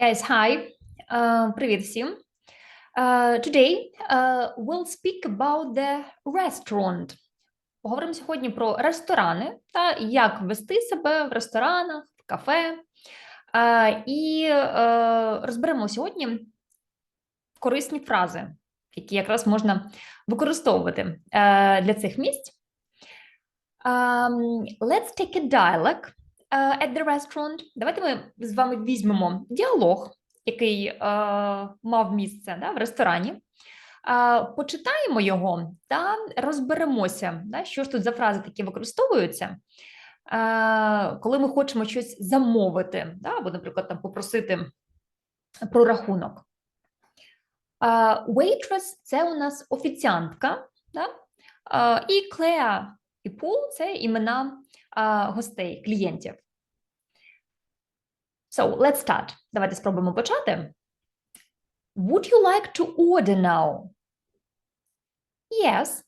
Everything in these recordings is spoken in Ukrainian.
Guys, hi. Uh, привіт всім. Uh, today uh, we'll speak about the restaurant. Поговоримо сьогодні про ресторани та як вести себе в ресторанах, в кафе. Uh, і uh, розберемо сьогодні корисні фрази, які якраз можна використовувати uh, для цих місць. Um, let's take a dialogue at the restaurant. Давайте ми з вами візьмемо діалог, який е, мав місце да, в ресторані. Е, почитаємо його та розберемося, да, що ж тут за фрази такі використовуються, е, коли ми хочемо щось замовити, да, або, наприклад, там попросити про рахунок. Е, waitress – це у нас офіціантка, да? е, і Клеа і Пул це імена е, гостей, клієнтів. So, let's start. Давайте спробуємо почати. Would you like to order now? Yes,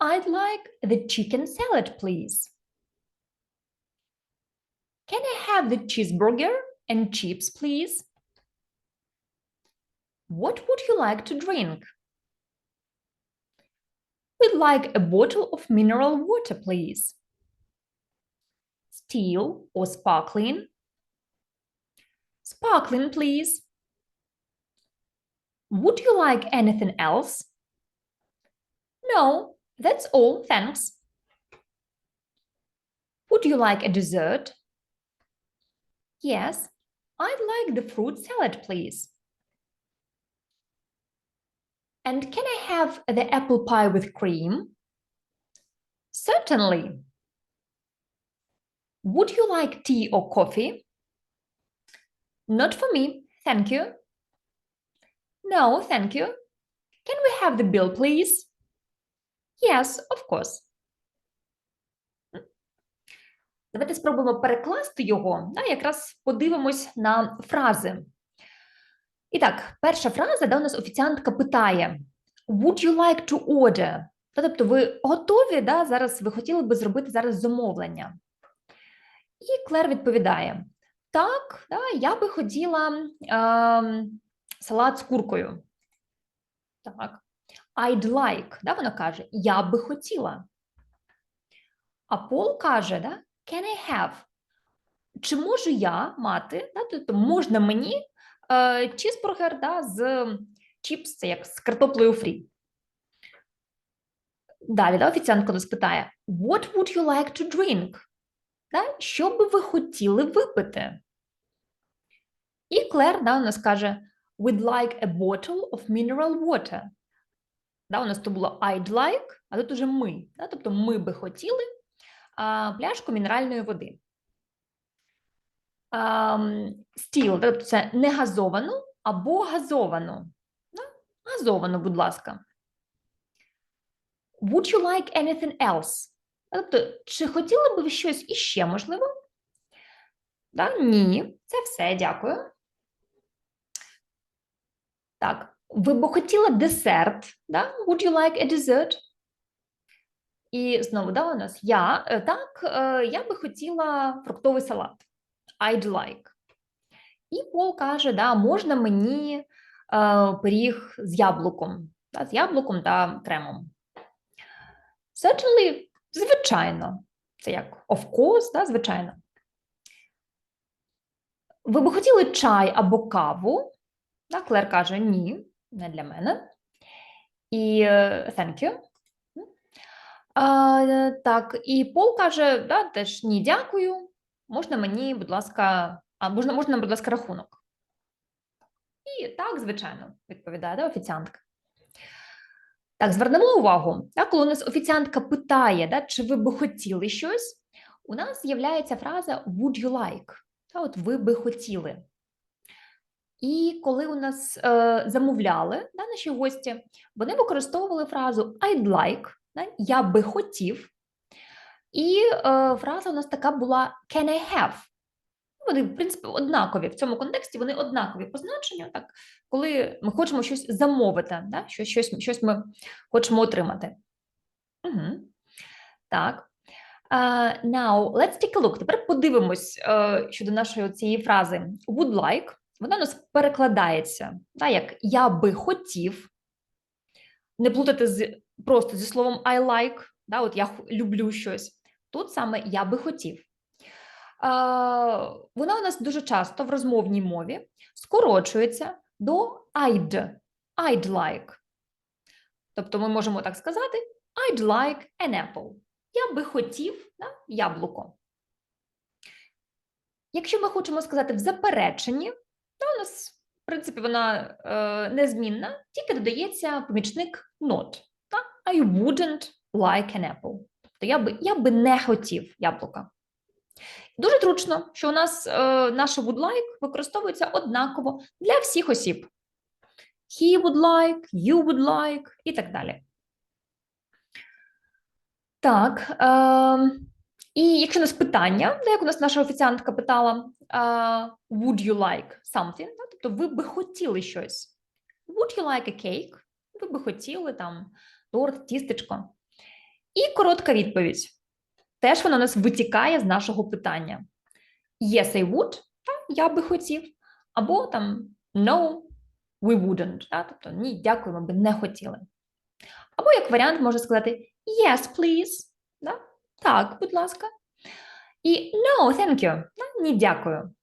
I'd like the chicken salad, please. Can I have the cheeseburger and chips, please? What would you like to drink? We'd like a bottle of mineral water, please. Still or sparkling? Sparkling, please. Would you like anything else? No, that's all, thanks. Would you like a dessert? Yes, I'd like the fruit salad, please. And can I have the apple pie with cream? Certainly. Would you like tea or coffee? Not for me, thank you. No, thank you. Can we have the bill, please? Yes, of course. Давайте спробуємо перекласти його, да, якраз подивимось на фрази. І так, перша фраза, де у нас офіціантка питає: Would you like to order? Тобто, ви готові, да, зараз ви хотіли би зробити зараз замовлення. І Клер відповідає: Так, да, я би хотіла е, салат з куркою. Так. I'd like, да, вона каже, я би хотіла. А Пол каже, да, can I have? Чи можу я мати, да, тобто можна мені е, чізбургер да, з чіпс, це як з картоплею фрі. Далі да, офіціантка нас питає: What would you like to drink? Да? Що би ви хотіли випити? І Клер да, у нас каже: We'd like a bottle of mineral water. Да, У нас то було I'd like, а тут уже ми. Да? Тобто ми би хотіли а, пляшку мінеральної води. Стіл, тобто це не газовану або газовану. Да? Газовану, будь ласка. Would you like anything else? Тобто, чи хотіли б ви щось іще, можливо? Да? Ні, це все, дякую. Так, ви б хотіли десерт? Да? Would you like a dessert? І знову, да, у нас я, е, так, е, я би хотіла фруктовий салат. I'd like. І Пол каже, да, можна мені е, пиріг з яблуком, да, з яблуком та кремом. Certainly, звичайно. Це як of course, да, звичайно. Ви б хотіли чай або каву? Да, Клер каже, ні, не для мене. І е, thank you. А, Так, і Пол каже, да, теж ні, дякую. Можна мені, будь ласка, а можна, можна, будь ласка, рахунок? І так, звичайно, відповідає да, офіціантка. Так, звернемо увагу, так, коли у нас офіціантка питає, да, чи ви би хотіли щось, у нас з'являється фраза would you like? Та, от ви би хотіли. І коли у нас е, замовляли да, наші гості, вони використовували фразу I'd like, да, я би хотів. І е, фраза у нас така була can I have? Вони, в принципі, однакові в цьому контексті, вони однакові по значенню, так, коли ми хочемо щось замовити, да, щось, щось, щось ми хочемо отримати. Угу. Так. Uh, now, let's take a look. Тепер подивимось uh, щодо нашої цієї фрази would like. вона у нас перекладається, да, як я би хотів. Не плутати з просто зі словом I like, да, от я люблю щось. Тут саме я би хотів. Вона у нас дуже часто в розмовній мові скорочується до I'd, I'd like. Тобто ми можемо так сказати I'd like an apple. Я би хотів да, яблуко. Якщо ми хочемо сказати в запереченні, то у нас, в принципі, вона е, незмінна, тільки додається помічник not. Да? I wouldn't like an apple. Тобто я би, я би не хотів яблука. Дуже зручно, що у нас е, наше would like використовується однаково для всіх осіб. He would like, you would like і так далі. Так. Е, і якщо у нас питання, ну, як у нас наша офіціантка питала, е, would you like something? Тобто ви би хотіли щось. Would you like a cake? Ви би хотіли там торт, тістечко. І коротка відповідь. Теж вона у нас витікає з нашого питання. Yes, I would, та, я би хотів. Або там no, we wouldn't. Та, тобто ні, дякую, ми би не хотіли. Або як варіант можна сказати yes, please. Да? Так, будь ласка. І no, thank you. Да? Ні, дякую.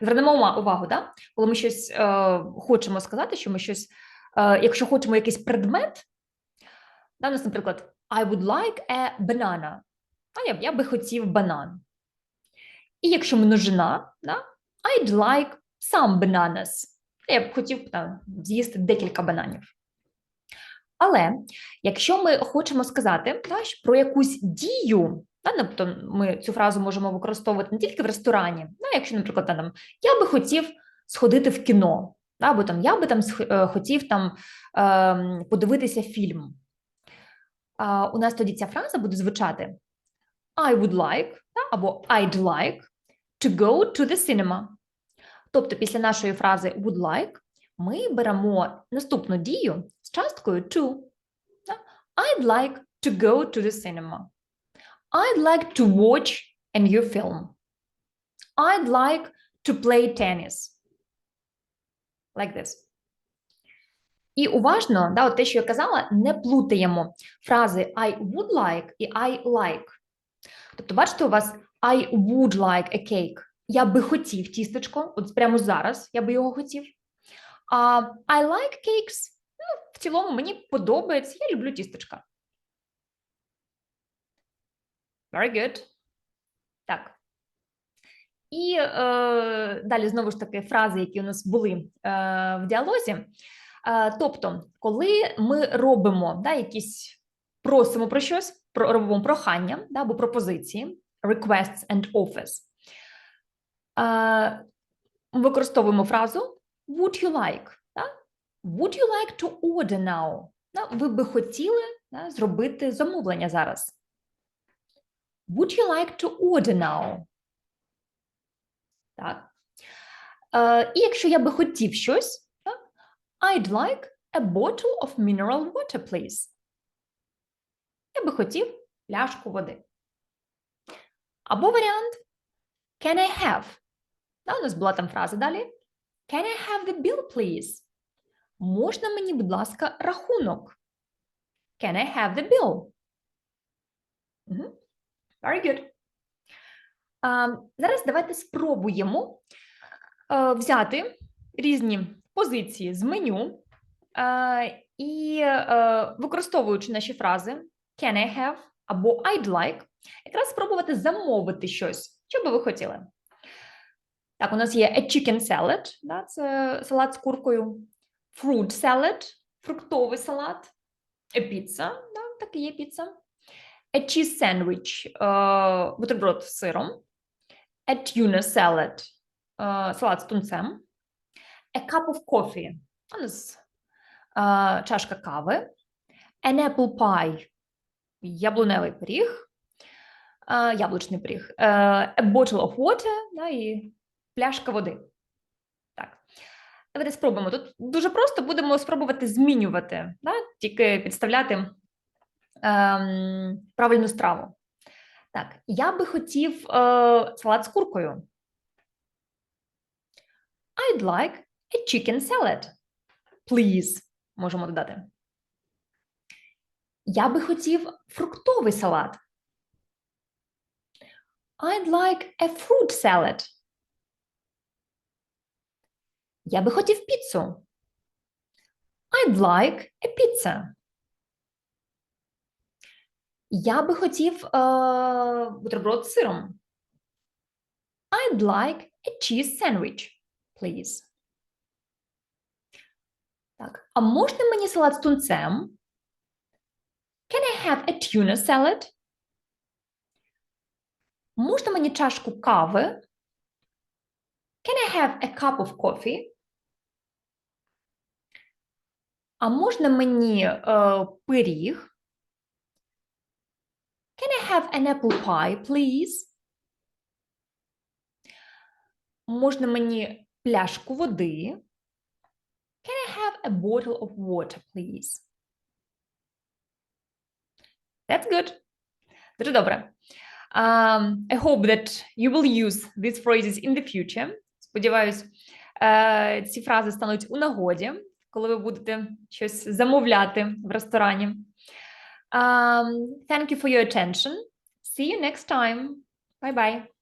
Звернемо увагу, да? коли ми щось е, хочемо сказати, що ми щось, е, якщо хочемо якийсь предмет, да, у нас, наприклад, I would like a banana. А я, я би хотів банан. І якщо множина, да, I'd like some bananas. Я б хотів там, з'їсти декілька бананів. Але якщо ми хочемо сказати да, про якусь дію, да, тобто ми цю фразу можемо використовувати не тільки в ресторані, да, якщо, наприклад, там, я би хотів сходити в кіно, да, або там я би там е, хотів там ем, подивитися фільм. А, у нас тоді ця фраза буде звучати I would like да, або I'd like to go to the cinema. Тобто після нашої фрази would like ми беремо наступну дію з часткою to. Да? I'd like to go to the cinema. I'd like to watch a new film. I'd like to play tennis. Like this. І уважно, да, от те, що я казала, не плутаємо фрази I would like і I like. Тобто, бачите, у вас I would like a cake. Я би хотів тістечко, от прямо зараз я би його хотів. А I like cakes. Ну, в цілому мені подобається, я люблю тістечка. Very good. Так. І е, далі знову ж таки фрази, які у нас були е, в діалозі. Е, тобто, коли ми робимо да, якісь просимо про щось, про, робимо прохання да, або пропозиції, requests and offers, е, використовуємо фразу would you like? Да? Would you like to order now? Да? Ви би хотіли да, зробити замовлення зараз. Would you like to order now? Так. Е, і якщо я би хотів щось? I'd like a bottle of mineral water, please. Я би хотів пляшку води. Або варіант Can I have? Да, у нас була там фраза далі. Can I have the bill, please? Можна мені, будь ласка, рахунок? Can I have the bill? Мгм. Very good. А, зараз давайте спробуємо е, взяти різні позиції з меню е, і е, використовуючи наші фрази can I have або I'd like, якраз спробувати замовити щось, що би ви хотіли. Так, у нас є a chicken salad, да, це салат з куркою, fruit salad, фруктовий салат, a pizza, да, так і є піца, a cheese sandwich, е, бутерброд з сиром, a tuna salad, салат з тунцем, a cup of coffee, у чашка кави, an apple pie, яблуневий пиріг, е, яблучний пиріг, е, a bottle of water, да, і пляшка води. Так. Давайте спробуємо. Тут дуже просто будемо спробувати змінювати, да? тільки підставляти ем, правильну страву. Так, я би хотів е, салат з куркою. I'd like a chicken salad. Please. Можемо додати. Я би хотів фруктовий салат. I'd like a fruit salad. Я би хотів піцу. I'd like a pizza. Я би хотів е, бутерброд з сиром. I'd like a cheese sandwich, please. Так, а можна мені салат з тунцем? Can I have a tuna salad? Можна мені чашку кави? Can I have a cup of coffee? А можна мені е, пиріг? Can I have an apple pie, please? Можна мені пляшку води? A bottle of water, please? That's good. Дуже добре. Um, I hope that you will use these phrases in the future. Сподіваюсь, е, ці фрази стануть у нагоді, коли ви будете щось замовляти в ресторані. Um, thank you for your attention. See you next time. Bye-bye.